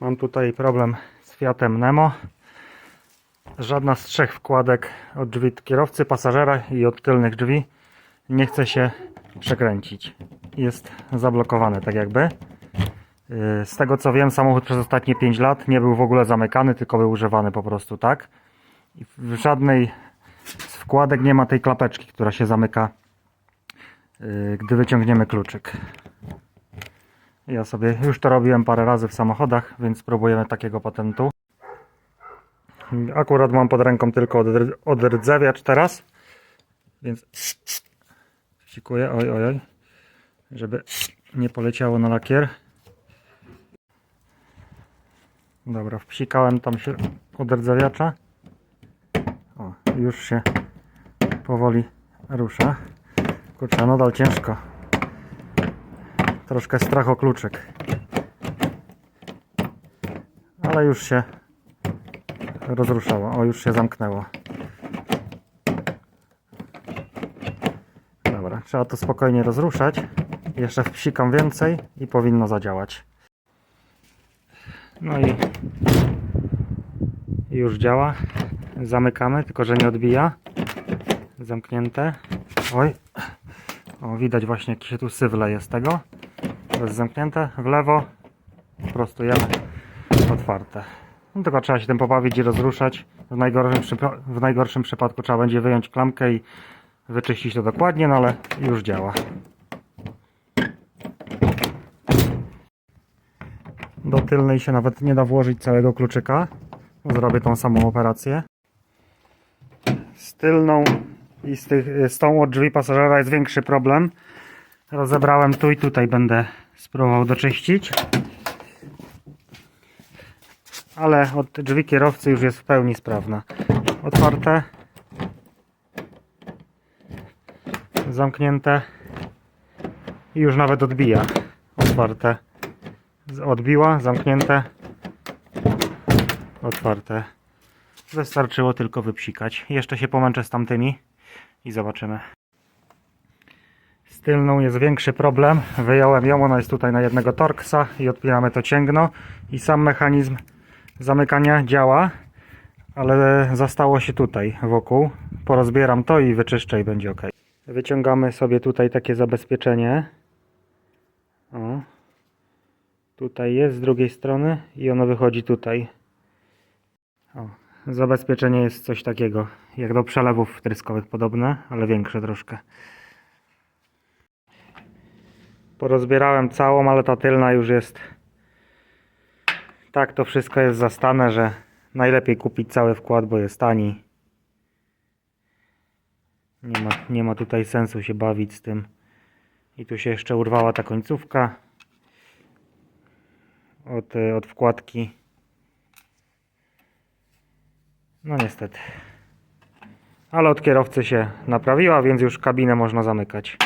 Mam tutaj problem z Fiatem Nemo. Żadna z trzech wkładek od drzwi kierowcy, pasażera i od tylnych drzwi nie chce się przekręcić. Jest zablokowany tak jakby. Yy, Z tego co wiem, samochód przez ostatnie 5 lat nie był w ogóle zamykany, tylko był używany po prostu tak. I w żadnej z wkładek nie ma tej klapeczki, która się zamyka, yy, gdy wyciągniemy kluczyk. Ja sobie już to robiłem parę razy w samochodach, więc spróbujemy takiego patentu. Akurat mam pod ręką tylko odr- odrdzewiacz teraz, więc psikuję, oj, oj, oj, żeby nie poleciało na lakier. Dobra, wpsikałem tam się odrdzewiacza. O, już się powoli rusza. Kurczę, nadal ciężko. Troszkę strach o kluczyk. Ale już się rozruszało. O, już się zamknęło. Dobra, trzeba to spokojnie rozruszać. Jeszcze wpsikam więcej i powinno zadziałać. No i już działa. Zamykamy, tylko że nie odbija. Zamknięte. Oj. O, widać właśnie jaki się tu syf leje z tego. Jest zamknięte. W lewo. Prostujemy. Otwarte. No, tylko trzeba się tym pobawić i rozruszać. W najgorszym, w najgorszym przypadku trzeba będzie wyjąć klamkę i wyczyścić to dokładnie, no ale już działa. Do tylnej się nawet nie da włożyć całego kluczyka. Zrobię tą samą operację. Z tylną i z, tych, z tą od drzwi pasażera jest większy problem. Rozebrałem tu i tutaj będę spróbował doczyścić. Ale od drzwi kierowcy już jest w pełni sprawna. Otwarte. Zamknięte. I już nawet odbija. Otwarte. Odbiła, zamknięte. Otwarte. Wystarczyło tylko wypsikać. Jeszcze się pomęczę z tamtymi i zobaczymy. Z tylną jest większy problem. Wyjąłem ją, ona jest tutaj na jednego torksa i odpinamy to cięgno i sam mechanizm zamykania działa, ale zastało się tutaj wokół. Porozbieram to i wyczyszczę i będzie ok. Wyciągamy sobie tutaj takie zabezpieczenie. O. Tutaj jest z drugiej strony i ono wychodzi tutaj. O, zabezpieczenie jest coś takiego, jak do przelewów wtryskowych podobne, ale większe troszkę. Porozbierałem całą, ale ta tylna już jest tak to wszystko jest zastane, że najlepiej kupić cały wkład, bo jest tani. Nie ma, nie ma tutaj sensu się bawić z tym. I tu się jeszcze urwała ta końcówka od, e, od wkładki. No niestety. Ale od kierowcy się naprawiła, więc już kabinę można zamykać.